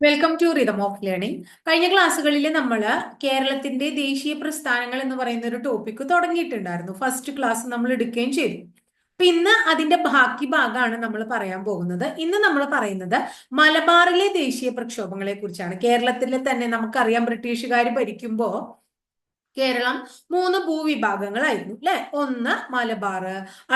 Welcome to rhythm of learning കഴിഞ്ഞ ക്ലാസ്സുകളിൽ നമ്മൾ കേരളത്തിന്റെ ദേശീയ പ്രസ്ഥാനങ്ങൾ എന്ന് പറയുന്ന ഒരു ടോപ്പിക് തുടങ്ങിയിട്ടുണ്ടായിരുന്നു. ഫസ്റ്റ് ക്ലാസ് നമ്മൾ എടുക്കുകയും ചെയ്തു. അപ്പൊ ഇന്ന് അതിന്റെ ബാക്കി ഭാഗമാണ് നമ്മൾ പറയാൻ പോകുന്നത്. ഇന്ന് നമ്മൾ പറയുന്നത് മലബാറിലെ ദേശീയ പ്രക്ഷോഭങ്ങളെ കുറിച്ചാണ് കേരളത്തിലെ തന്നെ നമുക്കറിയാം ബ്രിട്ടീഷുകാർ ഭരിക്കുമ്പോൾ കേരളം മൂന്ന് ഭൂവിഭാഗങ്ങളായിരുന്നു അല്ലെ ഒന്ന് മലബാർ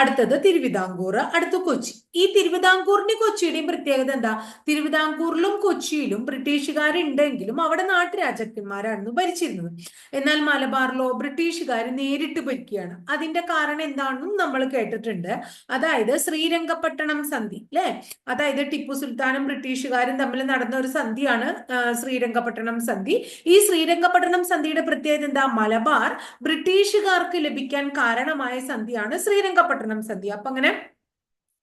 അടുത്തത് തിരുവിതാംകൂർ അടുത്ത കൊച്ചി. ഈ തിരുവിതാംകൂറിന്റെ കൊച്ചിയുടെയും പ്രത്യേകത എന്താ? തിരുവിതാംകൂറിലും കൊച്ചിയിലും ബ്രിട്ടീഷുകാർ ഉണ്ടെങ്കിലും അവിടെ നാട്ടുരാജാക്കന്മാരായിരുന്നു ഭരിച്ചിരുന്നത്. എന്നാൽ മലബാറിലോ ബ്രിട്ടീഷുകാർ നേരിട്ട് ഭരിക്കുകയാണ്. അതിന്റെ കാരണം എന്താണെന്നും നമ്മൾ കേട്ടിട്ടുണ്ട്. അതായത് ശ്രീരംഗപട്ടണം സന്ധി അല്ലെ അതായത് ടിപ്പു സുൽത്താനും ബ്രിട്ടീഷുകാരും തമ്മിൽ നടന്ന ഒരു സന്ധിയാണ് ശ്രീരംഗപട്ടണം സന്ധി. ഈ ശ്രീരംഗപട്ടണം സന്ധിയുടെ പ്രത്യേകത എന്താ? മലബാർ ബ്രിട്ടീഷുകാർക്ക് ലഭിക്കാൻ കാരണമായ സന്ധിയാണ് ശ്രീരംഗപട്ടണം സന്ധി അപ്പൊ അങ്ങനെ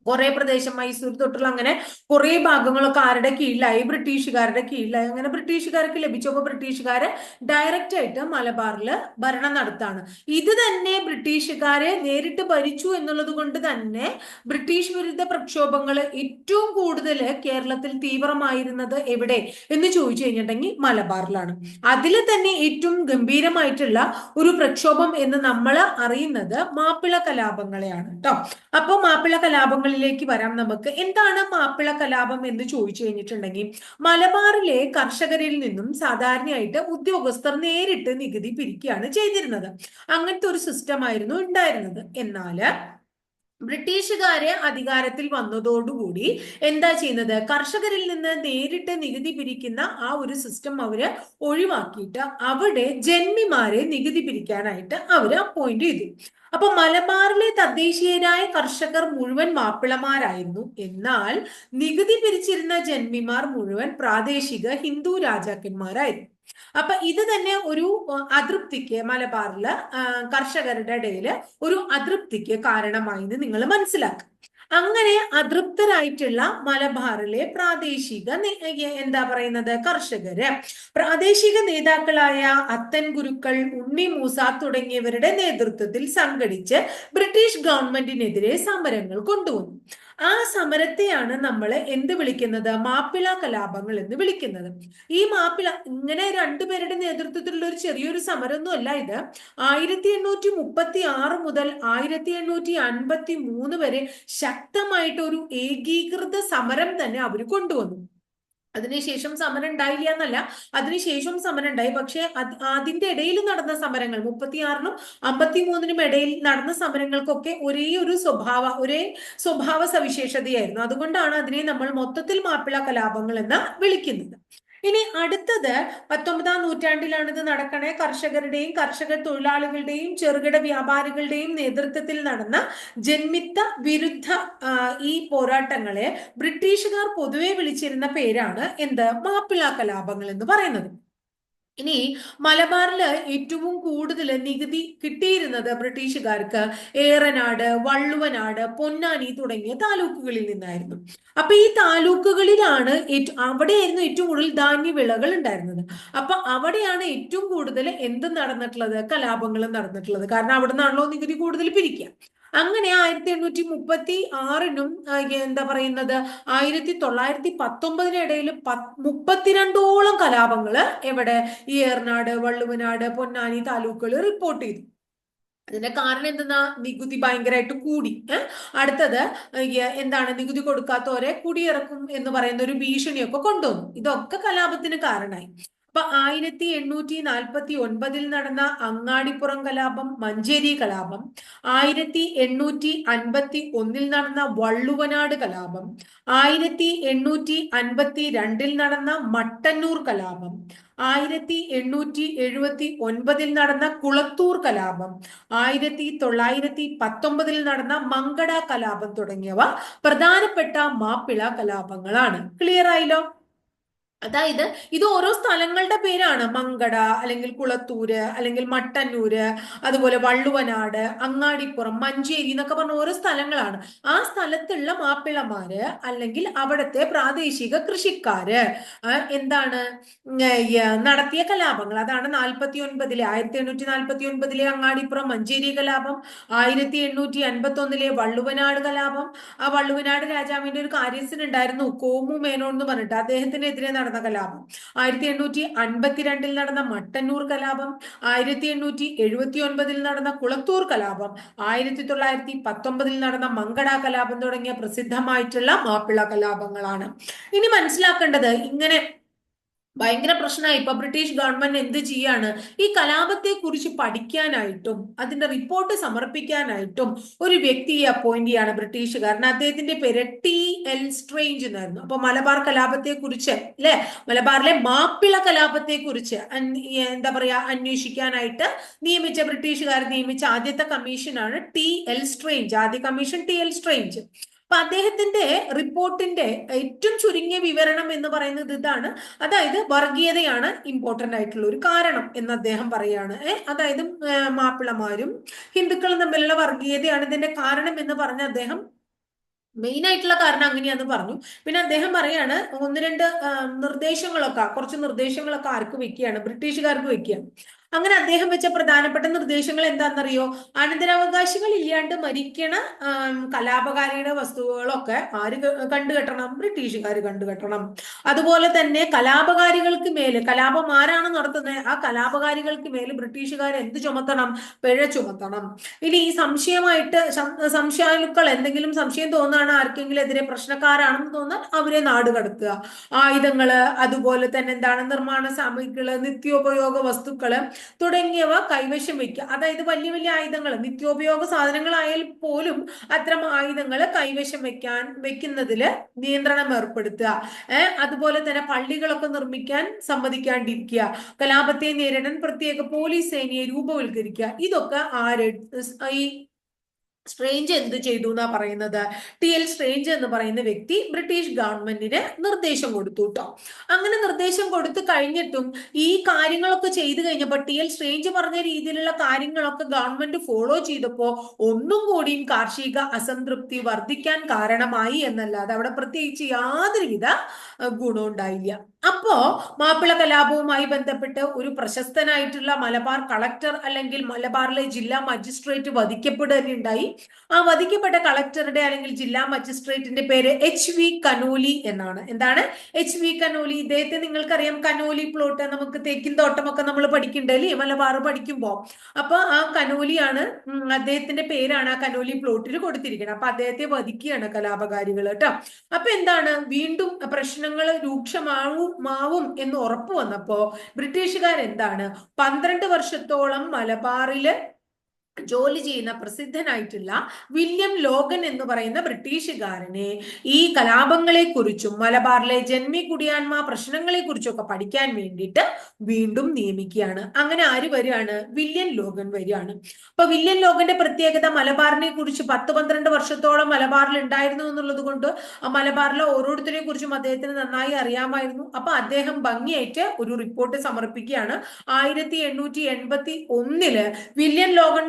കുറെ പ്രദേശം മൈസൂർ തൊട്ടുള്ള അങ്ങനെ കുറെ ഭാഗങ്ങളൊക്കെ ആരുടെ കീഴിലായി? ബ്രിട്ടീഷുകാരുടെ കീഴിലായി. അങ്ങനെ ബ്രിട്ടീഷുകാർക്ക് ലഭിച്ചപ്പോൾ ബ്രിട്ടീഷുകാരെ ഡയറക്റ്റ് ആയിട്ട് മലബാറിൽ ഭരണം നടത്താണ്. ഇത് തന്നെ ബ്രിട്ടീഷുകാരെ നേരിട്ട് ഭരിച്ചു എന്നുള്ളത് കൊണ്ട് തന്നെ ബ്രിട്ടീഷ് വിരുദ്ധ പ്രക്ഷോഭങ്ങൾ ഏറ്റവും കൂടുതൽ കേരളത്തിൽ തീവ്രമായിരുന്നത് എവിടെ എന്ന് ചോദിച്ചു കഴിഞ്ഞിട്ടുണ്ടെങ്കിൽ മലബാറിലാണ്. അതിൽ തന്നെ ഏറ്റവും ഗംഭീരമായിട്ടുള്ള ഒരു പ്രക്ഷോഭം എന്ന് നമ്മൾ അറിയുന്നത് മാപ്പിള കലാപങ്ങളെയാണ് കേട്ടോ അപ്പോൾ മാപ്പിള കലാപങ്ങൾ കലാപങ്ങളിലേക്ക് വരാം നമുക്ക്. എന്താണ് മാപ്പിള കലാപം എന്ന് ചോദിച്ചു കഴിഞ്ഞിട്ടുണ്ടെങ്കിൽ മലബാറിലെ കർഷകരിൽ നിന്നും സാധാരണയായിട്ട് ഉദ്യോഗസ്ഥർ നേരിട്ട് നികുതി പിരിക്കുകയാണ് ചെയ്തിരുന്നത്. അങ്ങനത്തെ ഒരു സിസ്റ്റം ആയിരുന്നു ഉണ്ടായിരുന്നത്. എന്നാൽ ബ്രിട്ടീഷുകാരെ അധികാരത്തിൽ വന്നതോടുകൂടി എന്താ ചെയ്യുന്നത്? കർഷകരിൽ നിന്ന് നേരിട്ട് നികുതി പിരിക്കുന്ന ആ ഒരു സിസ്റ്റം അവർ ഒഴിവാക്കിയിട്ട് അവിടെ ജന്മിമാരെ നികുതി പിരിക്കാനായിട്ട് അവർ അപ്പോയിന്റ് ചെയ്തു. അപ്പൊ മലബാറിലെ തദ്ദേശീയരായ കർഷകർ മുഴുവൻ മാപ്പിളമാരായിരുന്നു. എന്നാൽ നികുതി പിരിച്ചിരുന്ന ജന്മിമാർ മുഴുവൻ പ്രാദേശിക ഹിന്ദു രാജാക്കന്മാരായിരുന്നു. അപ്പൊ ഇത് തന്നെ ഒരു അതൃപ്തിക്ക് മലബാറിൽ കർഷകരുടെ ഇടയിൽ ഒരു അതൃപ്തിക്ക് കാരണമായി നിങ്ങൾ മനസ്സിലാക്കുക അങ്ങനെ അതൃപ്തരായിട്ടുള്ള മലബാറിലെ പ്രാദേശിക എന്താ പറയുന്നത് കർഷകര് പ്രാദേശിക നേതാക്കളായ അത്തൻ ഗുരുക്കൾ ഉണ്ണി മൂസ തുടങ്ങിയവരുടെ നേതൃത്വത്തിൽ സംഘടിച്ച് ബ്രിട്ടീഷ് ഗവൺമെന്റിനെതിരെ സമരങ്ങൾ കൊണ്ടുവന്നു. ആ സമരത്തെയാണ് നമ്മൾ എന്ത് വിളിക്കുന്നത്? മാപ്പിള കലാപങ്ങൾ എന്ന് വിളിക്കുന്നത്. ഈ മാപ്പിള ഇങ്ങനെ രണ്ടുപേരുടെ നേതൃത്വത്തിലുള്ള ഒരു ചെറിയൊരു സമരമൊന്നും അല്ല ഇത്. ആയിരത്തി എണ്ണൂറ്റി മുപ്പത്തി ആറ് മുതൽ ആയിരത്തി എണ്ണൂറ്റി അൻപത്തി മൂന്ന് വരെ ശക്തമായിട്ട് ഒരു ഏകീകൃത സമരം തന്നെ അവർ കൊണ്ടുവന്നു. അതിനുശേഷം സമരം ഉണ്ടായില്ല എന്നല്ല. അതിനുശേഷം സമരം ഉണ്ടായി പക്ഷെ അതിന്റെ ഇടയിൽ നടന്ന സമരങ്ങൾ മുപ്പത്തിയാറിനും അമ്പത്തിമൂന്നിനും ഇടയിൽ നടന്ന സമരങ്ങൾക്കൊക്കെ ഒരേ ഒരു സ്വഭാവ ഒരേ സ്വഭാവ സവിശേഷതയായിരുന്നു അതുകൊണ്ടാണ് അതിനെ നമ്മൾ മൊത്തത്തിൽ മാപ്പിള കലാപങ്ങൾ എന്ന് വിളിക്കുന്നത്. ഇനി അടുത്തത് പത്തൊമ്പതാം നൂറ്റാണ്ടിലാണ് ഇത് നടക്കണേ. കർഷകരുടെയും കർഷക തൊഴിലാളികളുടെയും ചെറുകിട വ്യാപാരികളുടെയും നേതൃത്വത്തിൽ നടന്ന ജന്മിത്ത വിരുദ്ധ ഈ പോരാട്ടങ്ങളെ ബ്രിട്ടീഷുകാർ പൊതുവെ വിളിച്ചിരുന്ന പേരാണ് എന്ത്? മാപ്പിള കലാപങ്ങൾ എന്ന് പറയുന്നത്. ഇനി മലബാറിൽ ഏറ്റവും കൂടുതൽ നികുതി കിട്ടിയിരുന്നത് ബ്രിട്ടീഷുകാർക്ക് ഏറനാട് വള്ളുവനാട് പൊന്നാനി തുടങ്ങിയ താലൂക്കുകളിൽ നിന്നായിരുന്നു. അപ്പൊ ഈ താലൂക്കുകളിലാണ് അവിടെയായിരുന്നു ഏറ്റവും കൂടുതൽ ധാന്യവിളകൾ ഉണ്ടായിരുന്നത്. അപ്പൊ അവിടെയാണ് ഏറ്റവും കൂടുതൽ എന്ത് നടന്നിട്ടുള്ളത്? കലാപങ്ങളും നടന്നിട്ടുള്ളത്. കാരണം അവിടെ നിന്നാണല്ലോ നികുതി കൂടുതൽ പിരിക്കുക. അങ്ങനെ ആയിരത്തി എണ്ണൂറ്റി മുപ്പത്തി ആറിനും എന്താ പറയുന്നത് ആയിരത്തി തൊള്ളായിരത്തി പത്തൊമ്പതിനിടയിൽ മുപ്പത്തിരണ്ടോളം കലാപങ്ങൾ എവിടെ ഈ ഏർനാട് വള്ളുവനാട് പൊന്നാനി താലൂക്കുകൾ റിപ്പോർട്ട് ചെയ്തു. അതിന്റെ കാരണം എന്തെന്നാ? നികുതി ഭയങ്കരമായിട്ട് കൂടി അടുത്തത് എന്താണ്? നികുതി കൊടുക്കാത്തവരെ കുടിയിറക്കും എന്ന് പറയുന്ന ഒരു ഭീഷണിയൊക്കെ കൊണ്ടുവന്നു. ഇതൊക്കെ കലാപത്തിന് കാരണമായി അപ്പൊ ആയിരത്തി എണ്ണൂറ്റി നാൽപ്പത്തി ഒൻപതിൽ നടന്ന അങ്ങാടിപ്പുറം കലാപം മഞ്ചേരി കലാപം ആയിരത്തി എണ്ണൂറ്റി അൻപത്തി ഒന്നിൽ നടന്ന വള്ളുവനാട് കലാപം ആയിരത്തി എണ്ണൂറ്റി അൻപത്തി രണ്ടിൽ നടന്ന മട്ടന്നൂർ കലാപം ആയിരത്തി എണ്ണൂറ്റി എഴുപത്തി ഒൻപതിൽ നടന്ന കുളത്തൂർ കലാപം ആയിരത്തി തൊള്ളായിരത്തി പത്തൊമ്പതിൽ നടന്ന മങ്കട കലാപം തുടങ്ങിയവ പ്രധാനപ്പെട്ട മാപ്പിള കലാപങ്ങളാണ്. ക്ലിയർ ആയില്ലോ? അതായത് ഇത് ഓരോ സ്ഥലങ്ങളുടെ പേരാണ്. മങ്കട അല്ലെങ്കിൽ കുളത്തൂര് അല്ലെങ്കിൽ മട്ടന്നൂര് അതുപോലെ വള്ളുവനാട് അങ്ങാടിപ്പുറം മഞ്ചേരി എന്നൊക്കെ പറഞ്ഞ ഓരോ സ്ഥലങ്ങളാണ്. ആ സ്ഥലത്തുള്ള മാപ്പിളമാര് അല്ലെങ്കിൽ അവിടുത്തെ പ്രാദേശിക കൃഷിക്കാര് എന്താണ്? നടത്തിയ കലാപങ്ങൾ. അതാണ് നാൽപ്പത്തി ഒൻപതിലെ ആയിരത്തി എണ്ണൂറ്റി നാൽപ്പത്തി ഒൻപതിലെ അങ്ങാടിപ്പുറം മഞ്ചേരി കലാപം ആയിരത്തി എണ്ണൂറ്റി അൻപത്തി ഒന്നിലെ വള്ളുവനാട് കലാപം. ആ വള്ളുവനാട് രാജാവിന്റെ ഒരു കാര്യസ്ഥനുണ്ടായിരുന്നു കോമു മേനോൻ എന്ന് പറഞ്ഞിട്ട് അദ്ദേഹത്തിനെതിരെ നടന്ന നടന്ന കലാപം. ആയിരത്തി എണ്ണൂറ്റി അൻപത്തിരണ്ടിൽ നടന്ന മട്ടന്നൂർ കലാപം ആയിരത്തി എണ്ണൂറ്റി എഴുപത്തി ഒൻപതിൽ നടന്ന കുളത്തൂർ കലാപം ആയിരത്തി തൊള്ളായിരത്തി പത്തൊമ്പതിൽ നടന്ന മങ്കട കലാപം തുടങ്ങിയ പ്രസിദ്ധമായിട്ടുള്ള മാപ്പിള കലാപങ്ങളാണ്. ഇനി മനസ്സിലാക്കേണ്ടത് ഇങ്ങനെ ഭയങ്കര പ്രശ്നമായി ഇപ്പൊ ബ്രിട്ടീഷ് ഗവൺമെന്റ് എന്ത് ചെയ്യാണ്? ഈ കലാപത്തെ കുറിച്ച് പഠിക്കാനായിട്ടും അതിന്റെ റിപ്പോർട്ട് സമർപ്പിക്കാനായിട്ടും ഒരു വ്യക്തിയെ അപ്പോയിന്റ് ചെയ്യാണ് ബ്രിട്ടീഷുകാരൻ അദ്ദേഹത്തിന്റെ പേര് ടി എൽ സ്ട്രേഞ്ച് എന്നായിരുന്നു. അപ്പൊ മലബാർ കലാപത്തെ കുറിച്ച് അല്ലെ? മലബാറിലെ മാപ്പിള കലാപത്തെ കുറിച്ച് എന്താ പറയാ അന്വേഷിക്കാനായിട്ട് നിയമിച്ച ബ്രിട്ടീഷുകാർ നിയമിച്ച ആദ്യത്തെ കമ്മീഷനാണ് ടി എൽ സ്ട്രേഞ്ച്. ആദ്യ കമ്മീഷൻ ടി എൽ സ്ട്രേഞ്ച്. അപ്പൊ അദ്ദേഹത്തിന്റെ റിപ്പോർട്ടിന്റെ ഏറ്റവും ചുരുങ്ങിയ വിവരണം എന്ന് പറയുന്നത് ഇതാണ്. അതായത് വർഗീയതയാണ് ഇമ്പോർട്ടന്റ് ആയിട്ടുള്ള ഒരു കാരണം എന്ന് അദ്ദേഹം പറയാണ് അതായത് മാപ്പിളമാരും ഹിന്ദുക്കളും തമ്മിലുള്ള വർഗീയതയാണ് ഇതിന്റെ കാരണം എന്ന് പറഞ്ഞ അദ്ദേഹം മെയിൻ ആയിട്ടുള്ള കാരണം അങ്ങനെയാന്ന് പറഞ്ഞു. പിന്നെ അദ്ദേഹം പറയാണ് ഒന്ന് രണ്ട് നിർദ്ദേശങ്ങളൊക്കെ കുറച്ച് നിർദ്ദേശങ്ങളൊക്കെ ആർക്ക് വെക്കുകയാണ്? ബ്രിട്ടീഷുകാർക്ക് വെക്കുകയാണ്. അങ്ങനെ അദ്ദേഹം വെച്ച പ്രധാനപ്പെട്ട നിർദ്ദേശങ്ങൾ എന്താണെന്നറിയോ? അനന്തരാവകാശികൾ ഇല്ലാണ്ട് മരിക്കണ കലാപകാരിയുടെ വസ്തുക്കളൊക്കെ ആര് കണ്ടുകെട്ടണം? ബ്രിട്ടീഷുകാർ കണ്ടുകെട്ടണം. അതുപോലെ തന്നെ കലാപകാരികൾക്ക് മേൽ കലാപം ആരാണ് നടത്തുന്നത് ആ കലാപകാരികൾക്ക് മേൽ ബ്രിട്ടീഷുകാർ എന്ത് ചുമത്തണം? പിഴ ചുമത്തണം. ഇനി ഈ സംശയമായിട്ട് സംശയാലുക്കൾ എന്തെങ്കിലും സംശയം തോന്നുകയാണ് ആർക്കെങ്കിലും എതിരെ പ്രശ്നക്കാരാണെന്ന് തോന്നാൽ അവരെ നാട് കടത്തുക. ആയുധങ്ങൾ അതുപോലെ തന്നെ എന്താണ്? നിർമ്മാണ സാമഗ്രികൾ നിത്യോപയോഗ വസ്തുക്കൾ തുടങ്ങിയവ കൈവശം വെക്കുക അതായത് വലിയ വലിയ ആയുധങ്ങൾ നിത്യോപയോഗ സാധനങ്ങളായാൽ പോലും അത്തരം ആയുധങ്ങൾ കൈവശം വെക്കാൻ വെക്കുന്നതിൽ നിയന്ത്രണം ഏർപ്പെടുത്തുക. അതുപോലെ തന്നെ പള്ളികളൊക്കെ നിർമ്മിക്കാൻ സമ്മതിക്കാണ്ടിരിക്കുക. കലാപത്തെ നേരിടാൻ പ്രത്യേക പോലീസ് സേനയെ രൂപവൽക്കരിക്കുക. ഇതൊക്കെ ആര് ഈ സ്ട്രേഞ്ച് എന്ത് ചെയ്തു എന്നാ പറയുന്നത്? ടി എൽ സ്ട്രേഞ്ച് എന്ന് പറയുന്ന വ്യക്തി ബ്രിട്ടീഷ് ഗവൺമെന്റിന് നിർദ്ദേശം കൊടുത്തു കേട്ടോ അങ്ങനെ നിർദ്ദേശം കൊടുത്തു കഴിഞ്ഞിട്ടും ഈ കാര്യങ്ങളൊക്കെ ചെയ്തു കഴിഞ്ഞപ്പോൾ ടി എൽ സ്ട്രേഞ്ച് പറഞ്ഞ രീതിയിലുള്ള കാര്യങ്ങളൊക്കെ ഗവൺമെന്റ് ഫോളോ ചെയ്തപ്പോ ഒന്നും കൂടിയും കാർഷിക അസംതൃപ്തി വർദ്ധിക്കാൻ കാരണമായി എന്നല്ലാതെ അവിടെ പ്രത്യേകിച്ച് യാതൊരുവിധ ഗുണവും ഉണ്ടായില്ല അപ്പോ മാപ്പിള കലാപവുമായി ബന്ധപ്പെട്ട് ഒരു പ്രശസ്തനായിട്ടുള്ള മലബാർ കളക്ടർ അല്ലെങ്കിൽ മലബാറിലെ ജില്ലാ മജിസ്ട്രേറ്റ് വധിക്കപ്പെടുകയുണ്ടായി. ആ വധിക്കപ്പെട്ട കളക്ടറുടെ അല്ലെങ്കിൽ ജില്ലാ മജിസ്ട്രേറ്റിന്റെ പേര് എച്ച് വി കനോലി എന്നാണ്. എന്താണ്? H V Conolly. ഇദ്ദേഹത്തെ നിങ്ങൾക്കറിയാം. കനോലി പ്ലോട്ട് നമുക്ക് തേക്കിൻ തോട്ടമൊക്കെ നമ്മൾ പഠിക്കണ്ടല്ലേ മലബാർ പഠിക്കുമ്പോൾ. അപ്പൊ ആ കനോലിയാണ് അദ്ദേഹത്തിന്റെ പേരാണ് ആ കനോലി പ്ലോട്ടിൽ കൊടുത്തിരിക്കുന്നത്. അപ്പൊ അദ്ദേഹത്തെ വധിക്കുകയാണ് കലാപകാരികൾ കേട്ടോ. അപ്പൊ എന്താണ്? വീണ്ടും പ്രശ്നങ്ങൾ രൂക്ഷമാവും മാവും എന്ന് ഉറപ്പ് വന്നപ്പോ ബ്രിട്ടീഷുകാർ എന്താണ് പന്ത്രണ്ട് വർഷത്തോളം മലബാറിൽ ജോലി ചെയ്യുന്ന പ്രസിദ്ധനായിട്ടുള്ള വില്യം ലോഗൻ എന്ന് പറയുന്ന ബ്രിട്ടീഷുകാരനെ ഈ കലാപങ്ങളെ കുറിച്ചും മലബാറിലെ ജന്മി കുടിയാന്മ പ്രശ്നങ്ങളെ കുറിച്ചും കുറിച്ചൊക്കെ പഠിക്കാൻ വേണ്ടിയിട്ട് വീണ്ടും നിയമിക്കുകയാണ്. അങ്ങനെ ആര് വരികയാണ്? വില്യം ലോഗൻ വരികയാണ്. അപ്പൊ വില്യം ലോഗന്റെ പ്രത്യേകത മലബാറിനെ കുറിച്ച് പത്ത് പന്ത്രണ്ട് വർഷത്തോളം മലബാറിൽ ഉണ്ടായിരുന്നു എന്നുള്ളത് കൊണ്ട് മലബാറിലെ ഓരോരുത്തരെ കുറിച്ചും അദ്ദേഹത്തിന് നന്നായി അറിയാമായിരുന്നു. അപ്പൊ അദ്ദേഹം ഭംഗിയായിട്ട് ഒരു റിപ്പോർട്ട് സമർപ്പിക്കുകയാണ്. ആയിരത്തി എണ്ണൂറ്റി എൺപത്തി ഒന്നിൽ വില്യം ലോഗൻ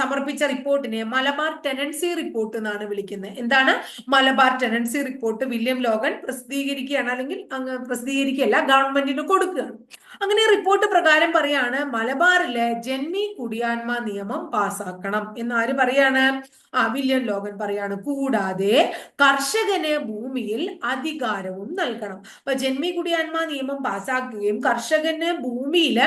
സമർപ്പിച്ച റിപ്പോർട്ടിനെ മലബാർ ടെനൻസി റിപ്പോർട്ട് എന്നാണ് വിളിക്കുന്നത്. എന്താണ്? Malabar tenancy report William Logan പ്രസിദ്ധീകരിക്കുകയാണ് അല്ലെങ്കിൽ അങ്ങ് പ്രസിദ്ധീകരിക്കുകയല്ല ഗവൺമെന്റിന് കൊടുക്കുകയാണ്. അങ്ങനെ റിപ്പോർട്ട് പ്രകാരം പറയാണ് മലബാറിലെ ജന്മി കുടിയാന്മ നിയമം പാസാക്കണം എന്ന് ആര് പറയാണ്? ആ വില്യം ലോഗൻ പറയാണ് കൂടാതെ കർഷകന് ഭൂമിയിൽ അധികാരവും നൽകണം. അപ്പൊ ജന്മി കുടിയാന്മ നിയമം പാസാക്കുകയും കർഷകന് ഭൂമിയിൽ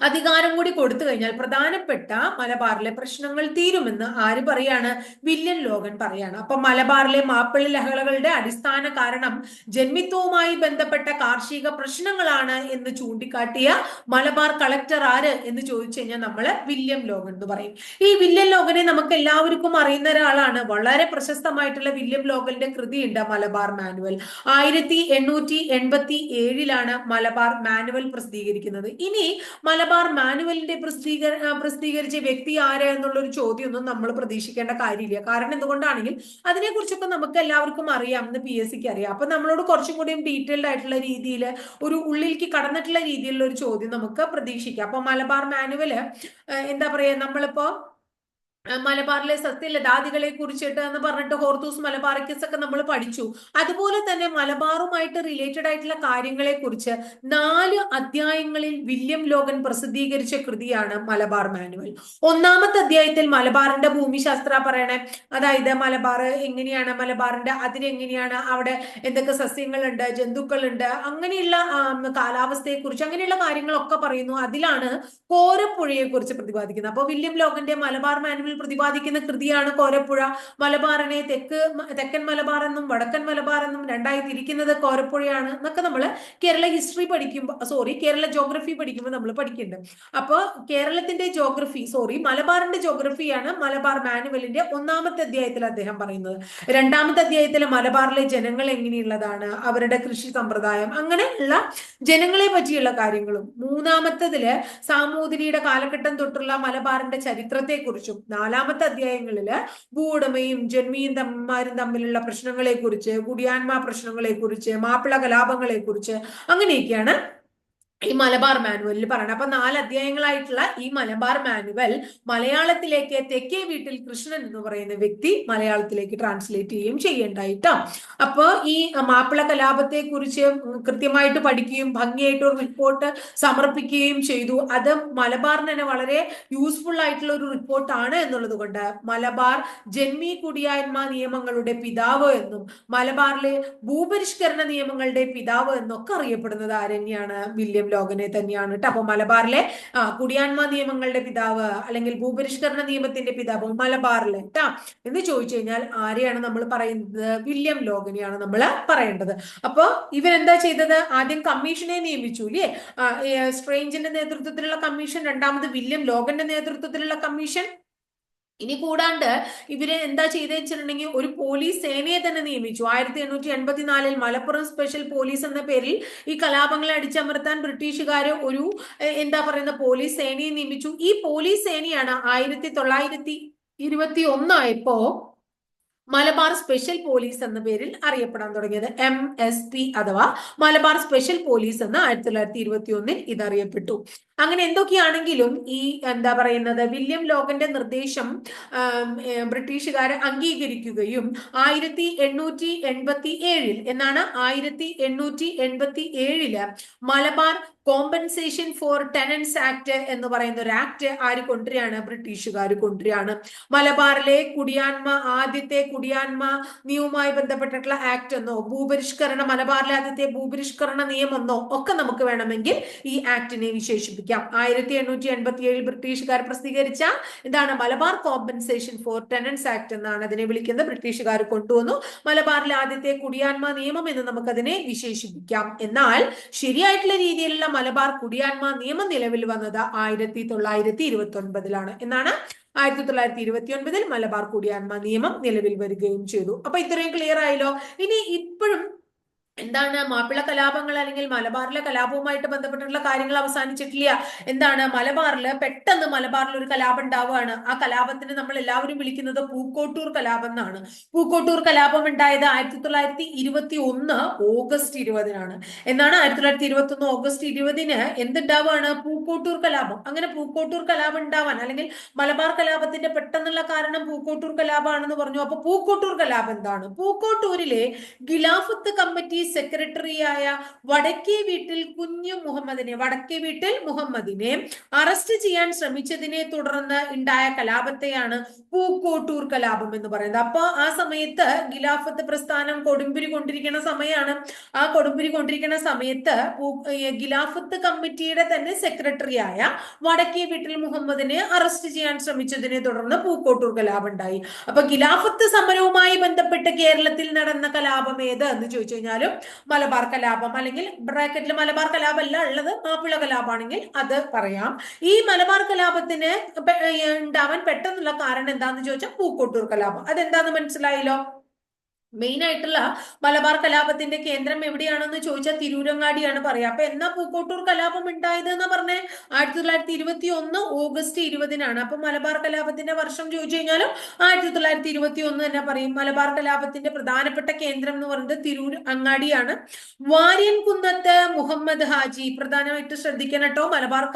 അധികാരം കൂടി കൊടുത്തു കഴിഞ്ഞാൽ പ്രധാനപ്പെട്ട മലബാറിലെ പ്രശ്നങ്ങൾ തീരുമെന്ന് ആര് പറയാണ്? വില്യൻ ലോകൻ പറയാണ്. അപ്പൊ മലബാറിലെ മാപ്പിള ലഹളകളുടെ അടിസ്ഥാന കാരണം ജന്മിത്വവുമായി ബന്ധപ്പെട്ട കാർഷിക പ്രശ്നങ്ങളാണ് എന്ന് ചൂണ്ടിക്കാട്ടിയ മലബാർ കളക്ടർ ആര് എന്ന് ചോദിച്ചു കഴിഞ്ഞാൽ നമ്മൾ വില്യം ലോകൻ എന്ന് പറയും. ഈ വില്യം ലോകനെ നമുക്ക് എല്ലാവർക്കും അറിയുന്ന ഒരാളാണ്. വളരെ പ്രശസ്തമായിട്ടുള്ള വില്യം ലോഗന്റെ കൃതിയുണ്ട് മലബാർ മാനുവൽ. ആയിരത്തി എണ്ണൂറ്റി എൺപത്തി ഏഴിലാണ് മലബാർ മാനുവൽ പ്രസിദ്ധീകരിക്കുന്നത്. ഇനി മലബാർ മാനുവലിന്റെ പ്രസിദ്ധീകര പ്രസിദ്ധീകരിച്ച വ്യക്തി ആര് എന്നുള്ള ഒരു ചോദ്യമൊന്നും നമ്മൾ പ്രതീക്ഷിക്കേണ്ട കാര്യമില്ല. കാരണം എന്തുകൊണ്ടാണെങ്കിൽ അതിനെക്കുറിച്ചൊക്കെ നമുക്ക് എല്ലാവർക്കും അറിയാം എന്ന് പി എസ് സിക്ക് അറിയാം. അപ്പൊ നമ്മളോട് കുറച്ചും കൂടിയും ഡീറ്റെയിൽഡ് ആയിട്ടുള്ള രീതിയിൽ ഒരു ഉള്ളിലേക്ക് കടന്നിട്ടുള്ള രീതിയിലുള്ള ഒരു ചോദ്യം നമുക്ക് പ്രതീക്ഷിക്കാം. അപ്പൊ മലബാർ മാനുവൽ എന്താ പറയാ നമ്മളിപ്പോ മലബാറിലെ സസ്യലതാദികളെ കുറിച്ചിട്ട് എന്ന് പറഞ്ഞിട്ട് ഹോർത്തൂസ് മലബാറിക്കസ് ഒക്കെ നമ്മൾ പഠിച്ചു. അതുപോലെ തന്നെ മലബാറുമായിട്ട് റിലേറ്റഡ് ആയിട്ടുള്ള കാര്യങ്ങളെ കുറിച്ച് നാല് അധ്യായങ്ങളിൽ വില്യം ലോഗൻ പ്രസിദ്ധീകരിച്ച കൃതിയാണ് മലബാർ മാനുവൽ. ഒന്നാമത്തെ അധ്യായത്തിൽ മലബാറിന്റെ ഭൂമിശാസ്ത്ര പറയണേ അതായത് മലബാർ എങ്ങനെയാണ് മലബാറിന്റെ അതിരെങ്ങനെയാണ് അവിടെ എന്തൊക്കെ സസ്യങ്ങളുണ്ട് ജന്തുക്കളുണ്ട് അങ്ങനെയുള്ള കാലാവസ്ഥയെ കുറിച്ച് അങ്ങനെയുള്ള കാര്യങ്ങളൊക്കെ പറയുന്നു. അതിലാണ് കോരപ്പുഴയെ കുറിച്ച് പ്രതിപാദിക്കുന്നത്. അപ്പോൾ വില്യം ലോഗന്റെ മലബാർ മാനുവൽ പ്രതിപാദിക്കുന്ന കൃതിയാണ് കോരപ്പുഴ. മലബാറിനെ തെക്ക് തെക്കൻ മലബാർ എന്നും വടക്കൻ മലബാർ എന്നും രണ്ടായി തിരിക്കുന്നത് കോരപ്പുഴയാണ് എന്നൊക്കെ നമ്മൾ കേരള ഹിസ്റ്ററി പഠിക്കുമ്പോൾ സോറി കേരള ജോഗ്രഫി പഠിക്കുമ്പോൾ നമ്മൾ പഠിക്കുന്നുണ്ട്. അപ്പോൾ കേരളത്തിന്റെ ജോഗ്രഫി സോറി മലബാറിന്റെ ജോഗ്രഫിയാണ് മലബാർ മാനുവലിന്റെ ഒന്നാമത്തെ അധ്യായത്തിൽ അദ്ദേഹം പറയുന്നത്. രണ്ടാമത്തെ അധ്യായത്തിൽ മലബാറിലെ ജനങ്ങൾ എങ്ങനെയുള്ളതാണ് അവരുടെ കൃഷി സമ്പ്രദായം അങ്ങനെയുള്ള ജനങ്ങളെ പറ്റിയുള്ള കാര്യങ്ങളും. മൂന്നാമത്തതിൽ സാമൂതിരിയുടെ കാലഘട്ടം തൊട്ടുള്ള മലബാറിന്റെ ചരിത്രത്തെക്കുറിച്ചും നാലാമത്തെ അധ്യായങ്ങളിൽ ഭൂവുടമയും ജന്മിയും തമ്മമാരും തമ്മിലുള്ള പ്രശ്നങ്ങളെ കുറിച്ച് കുടിയാന്മ പ്രശ്നങ്ങളെ കുറിച്ച് മാപ്പിള കലാപങ്ങളെ കുറിച്ച് അങ്ങനെയൊക്കെയാണ് ഈ മലബാർ മാനുവലിൽ പറയണം. അപ്പൊ നാല് അധ്യായങ്ങളായിട്ടുള്ള ഈ മലബാർ മാനുവൽ മലയാളത്തിലേക്ക് തെക്കേ വീട്ടിൽ കൃഷ്ണൻ എന്ന് പറയുന്ന വ്യക്തി മലയാളത്തിലേക്ക് ട്രാൻസ്ലേറ്റ് ചെയ്യുകയും ചെയ്യേണ്ടായിട്ടോ അപ്പൊ ഈ മാപ്പിള കലാപത്തെ കുറിച്ച് കൃത്യമായിട്ട് പഠിക്കുകയും ഭംഗിയായിട്ട് ഒരു റിപ്പോർട്ട് സമർപ്പിക്കുകയും ചെയ്തു. അത് മലബാറിന് തന്നെ വളരെ യൂസ്ഫുൾ ആയിട്ടുള്ള ഒരു റിപ്പോർട്ടാണ് എന്നുള്ളത് കൊണ്ട് മലബാർ ജന്മി കുടിയായ്മ നിയമങ്ങളുടെ പിതാവ് എന്നും മലബാറിലെ ഭൂപരിഷ്കരണ നിയമങ്ങളുടെ പിതാവ് എന്നൊക്കെ അറിയപ്പെടുന്നത് ആരെന്നെയാണ് വില്യം ലോഗനെ തന്നെയാണ്. കേട്ടോ അപ്പൊ മലബാറിലെ കുടിയാന്മ നിയമങ്ങളുടെ പിതാവ് അല്ലെങ്കിൽ ഭൂപരിഷ്കരണ നിയമത്തിന്റെ പിതാവ് മലബാറിലെ കേട്ടാ എന്ന് ചോദിച്ചു കഴിഞ്ഞാൽ ആരെയാണ് നമ്മൾ പറയുന്നത്? വില്യം ലോഗനെയാണ് നമ്മൾ പറയേണ്ടത്. അപ്പൊ ഇവരെന്താ ചെയ്തത്? ആദ്യം കമ്മീഷനെ നിയമിച്ചു ഇല്ലേ സ്ട്രേഞ്ചിന്റെ നേതൃത്വത്തിലുള്ള കമ്മീഷൻ രണ്ടാമത് വില്യം ലോഗന്റെ നേതൃത്വത്തിലുള്ള കമ്മീഷൻ ഇനി കൂടാണ്ട് ഇവരെ എന്താ ചെയ്തത് വെച്ചിട്ടുണ്ടെങ്കിൽ ഒരു പോലീസ് സേനയെ തന്നെ നിയമിച്ചു. ആയിരത്തി എണ്ണൂറ്റി എൺപത്തിനാലിൽ മലപ്പുറം സ്പെഷ്യൽ പോലീസ് എന്ന പേരിൽ ഈ കലാപങ്ങളെ അടിച്ചമർത്താൻ ബ്രിട്ടീഷുകാർ ഒരു എന്താ പറയുന്ന പോലീസ് സേനയെ നിയമിച്ചു. ഈ പോലീസ് സേനയാണ് ആയിരത്തി തൊള്ളായിരത്തി ഇരുപത്തി ഒന്നായപ്പോ മലബാർ സ്പെഷ്യൽ പോലീസ് എന്ന പേരിൽ അറിയപ്പെടാൻ തുടങ്ങിയത് എം എസ് പി അഥവാ മലബാർ സ്പെഷ്യൽ പോലീസ് എന്ന് ആയിരത്തി തൊള്ളായിരത്തി ഇരുപത്തി ഒന്നിൽ ഇതറിയപ്പെട്ടു. അങ്ങനെ എന്തൊക്കെയാണെങ്കിലും ഈ എന്താ പറയുന്നത് വില്യം ലോഗന്റെ നിർദ്ദേശം ബ്രിട്ടീഷുകാരെ അംഗീകരിക്കുകയും ആയിരത്തി എണ്ണൂറ്റി എൺപത്തി ഏഴിൽ എന്നാണ് ആയിരത്തി എണ്ണൂറ്റി എൺപത്തി ഏഴിൽ Malabar compensation for tenants act എന്ന് പറയുന്ന ഒരു ആക്ട് ആര് കൊണ്ടുവരികയാണ്? ബ്രിട്ടീഷുകാർ കൊണ്ടുവരികയാണ്. മലബാറിലെ കുടിയാന്മ ആദ്യത്തെ കുടിയാന്മ നിയമവുമായി ബന്ധപ്പെട്ടിട്ടുള്ള ആക്ട് എന്നോ ഭൂപരിഷ്കരണ മലബാറിലെ ആദ്യത്തെ ഭൂപരിഷ്കരണ നിയമമെന്നോ ഒക്കെ നമുക്ക് വേണമെങ്കിൽ ഈ ആക്ടിനെ വിശേഷിപ്പിക്കാം. ആയിരത്തി എണ്ണൂറ്റി എൺപത്തി ഏഴിൽ ബ്രിട്ടീഷുകാർ പ്രസിദ്ധീകരിച്ച എന്താണ് Malabar compensation for tenants act എന്നാണ് അതിനെ വിളിക്കുന്നത്. ബ്രിട്ടീഷുകാർ കൊണ്ടുവന്നു. മലബാറിലെ ആദ്യത്തെ കുടിയാന്മ നിയമം എന്ന് നമുക്കതിനെ വിശേഷിപ്പിക്കാം. എന്നാൽ ശരിയായിട്ടുള്ള രീതിയിലുള്ള മലബാർ കുടിയാന്മ നിയമം നിലവിൽ വന്നത് ആയിരത്തി തൊള്ളായിരത്തി ഇരുപത്തി ഒൻപതിലാണ് എന്നാണ് ആയിരത്തി തൊള്ളായിരത്തി ഇരുപത്തി ഒൻപതിൽ മലബാർ കുടിയാന്മ നിയമം നിലവിൽ വരികയും ചെയ്തു. അപ്പൊ ഇത്രയും ക്ലിയർ ആയല്ലോ. ഇനി ഇപ്പോഴും എന്താണ് മാപ്പിള കലാപങ്ങൾ അല്ലെങ്കിൽ മലബാറിലെ കലാപവുമായിട്ട് ബന്ധപ്പെട്ടിട്ടുള്ള കാര്യങ്ങൾ അവസാനിച്ചിട്ടില്ല? എന്താണ് മലബാറിൽ പെട്ടെന്ന് മലബാറിൽ ഒരു കലാപം ഉണ്ടാവുകയാണ്. ആ കലാപത്തിന് നമ്മൾ എല്ലാവരും വിളിക്കുന്നത് പൂക്കോട്ടൂർ കലാപം എന്നാണ്. പൂക്കോട്ടൂർ കലാപം ഉണ്ടായത് ആയിരത്തി തൊള്ളായിരത്തി ഇരുപത്തി ഒന്ന് ഓഗസ്റ്റ് ഇരുപതിനാണ്. എന്നാണ് ആയിരത്തി തൊള്ളായിരത്തി ഇരുപത്തി ഒന്ന് ഓഗസ്റ്റ് ഇരുപതിന് എന്തുണ്ടാവുകയാണ് പൂക്കോട്ടൂർ കലാപം. അങ്ങനെ പൂക്കോട്ടൂർ കലാപം ഉണ്ടാവാൻ അല്ലെങ്കിൽ മലബാർ കലാപത്തിന്റെ പെട്ടെന്നുള്ള കാരണം പൂക്കോട്ടൂർ കലാപമാണെന്ന് പറഞ്ഞു. അപ്പൊ പൂക്കോട്ടൂർ കലാപം എന്താണ്? പൂക്കോട്ടൂരിലെ ഗിലാഫത്ത് കമ്മിറ്റി സെക്രട്ടറിയായ വടക്കേ വീട്ടിൽ കുഞ്ഞു മുഹമ്മദിനെ വടക്കേ വീട്ടിൽ മുഹമ്മദിനെ അറസ്റ്റ് ചെയ്യാൻ ശ്രമിച്ചതിനെ തുടർന്ന് ഉണ്ടായ കലാപത്തെയാണ് പൂക്കോട്ടൂർ കലാപം എന്ന് പറയുന്നത്. അപ്പൊ ആ സമയത്ത് ഖിലാഫത്ത് പ്രസ്ഥാനം കൊടുമ്പിരി കൊണ്ടിരിക്കുന്ന സമയമാണ് ആ കൊടുമ്പിരി കൊണ്ടിരിക്കുന്ന സമയത്ത് ഖിലാഫത്ത് കമ്മിറ്റിയുടെ തന്നെ സെക്രട്ടറിയായ വടക്കേ വീട്ടിൽ മുഹമ്മദിനെ അറസ്റ്റ് ചെയ്യാൻ ശ്രമിച്ചതിനെ തുടർന്ന് പൂക്കോട്ടൂർ കലാപം ഉണ്ടായി. അപ്പൊ ഖിലാഫത്ത് സമരവുമായി ബന്ധപ്പെട്ട് കേരളത്തിൽ നടന്ന കലാപം ഏത് എന്ന് ചോദിച്ചു കഴിഞ്ഞാലും മലബാർ കലാപം അല്ലെങ്കിൽ ബ്രാക്കറ്റിൽ മലബാർ കലാപം അല്ല ഉള്ളത് മാപ്പിള കലാപമാണെങ്കിൽ അത് പറയാം. ഈ മലബാർ കലാപത്തിന് ഉണ്ടാവാൻ പെട്ടെന്നുള്ള കാരണം എന്താന്ന് ചോദിച്ചാൽ പൂക്കോട്ടൂർ കലാപം. അതെന്താന്ന് മനസ്സിലായല്ലോ? മെയിൻ ആയിട്ടുള്ള മലബാർ കലാപത്തിന്റെ കേന്ദ്രം എവിടെയാണെന്ന് ചോദിച്ചാൽ തിരൂരങ്ങാടിയാണ് പറയാ. അപ്പൊ എന്നാ പൂക്കോട്ടൂർ കലാപം ഉണ്ടായത് എന്ന് പറഞ്ഞേ? ആയിരത്തി തൊള്ളായിരത്തി ഇരുപത്തി ഒന്ന് ഓഗസ്റ്റ് ഇരുപതിനാണ്. അപ്പൊ മലബാർ കലാപത്തിന്റെ വർഷം ചോദിച്ചു കഴിഞ്ഞാലും ആയിരത്തി തൊള്ളായിരത്തി ഇരുപത്തി ഒന്ന് തന്നെ പറയും. മലബാർ കലാപത്തിന്റെ പ്രധാനപ്പെട്ട കേന്ദ്രം എന്ന് പറയുന്നത് തിരൂർ അങ്ങാടിയാണ്. വാര്യൻകുന്നത്ത് മുഹമ്മദ് ഹാജി പ്രധാനമായിട്ട് ശ്രദ്ധിക്കണം കേട്ടോ. മലബാർ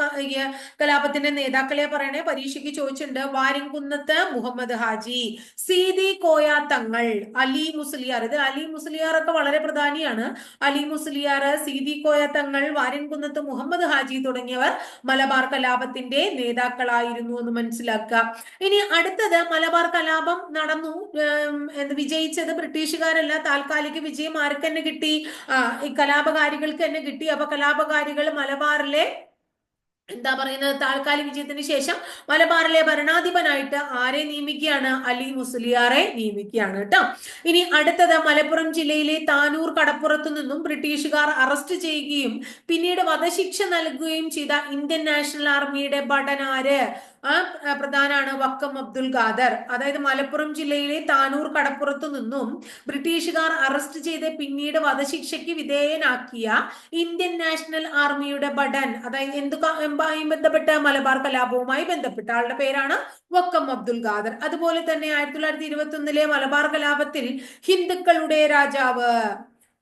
കലാപത്തിന്റെ നേതാക്കളെ പറയണേ. പരീക്ഷയ്ക്ക് ചോദിച്ചിട്ടുണ്ട് വാര്യൻകുന്നത്ത് മുഹമ്മദ് ഹാജി സീതി കോയ തങ്ങൾ അലി മുസ്ലിയാർ. ഇത് അലി മുസ്ലിയാർ ഒക്കെ വളരെ പ്രധാനിയാണ്. അലി മുസ്ലിയാർ സീതി കോയ തങ്ങൾ വാര്യൻകുന്നത്ത് മുഹമ്മദ് ഹാജി തുടങ്ങിയവർ മലബാർ കലാപത്തിന്റെ നേതാക്കളായിരുന്നു എന്ന് മനസ്സിലാക്കുക. ഇനി അടുത്തത് മലബാർ കലാപം നടന്നു. വിജയിച്ചത് ബ്രിട്ടീഷുകാരല്ല. താൽക്കാലിക വിജയം ആർക്ക് തന്നെ കിട്ടി ഈ കലാപകാരികൾക്ക് തന്നെ കിട്ടി. അപ്പൊ കലാപകാരികൾ മലബാറിലെ എന്താ പറയുന്നത്? താൽക്കാലിക വിജയത്തിന് ശേഷം മലബാറിലെ ഭരണാധിപനായിട്ട് ആരെ നിയമിക്കുകയാണ്? അലി മുസ്ലിയാറെ നിയമിക്കുകയാണ് കേട്ടോ. ഇനി അടുത്തത് മലപ്പുറം ജില്ലയിലെ താനൂർ കടപ്പുറത്തു നിന്നും ബ്രിട്ടീഷുകാർ അറസ്റ്റ് ചെയ്യുകയും പിന്നീട് വധശിക്ഷ നൽകുകയും ചെയ്ത ഇന്ത്യൻ നാഷണൽ ആർമിയുടെ ഭടനാര് ആ പ്രധാനാണ് വക്കം അബ്ദുൽ ഖാദർ. അതായത് മലപ്പുറം ജില്ലയിലെ താനൂർ കടപ്പുറത്തു നിന്നും ബ്രിട്ടീഷുകാർ അറസ്റ്റ് ചെയ്ത് പിന്നീട് വധശിക്ഷയ്ക്ക് വിധേയനാക്കിയ ഇന്ത്യൻ നാഷണൽ ആർമിയുടെ ഭടൻ അതായത് എന്തുമായി ബന്ധപ്പെട്ട മലബാർ കലാപവുമായി ബന്ധപ്പെട്ട ആളുടെ പേരാണ് വക്കം അബ്ദുൽ ഖാദർ. അതുപോലെ തന്നെ ആയിരത്തി തൊള്ളായിരത്തി ഇരുപത്തി ഒന്നിലെ മലബാർ കലാപത്തിൽ ഹിന്ദുക്കളുടെ രാജാവ്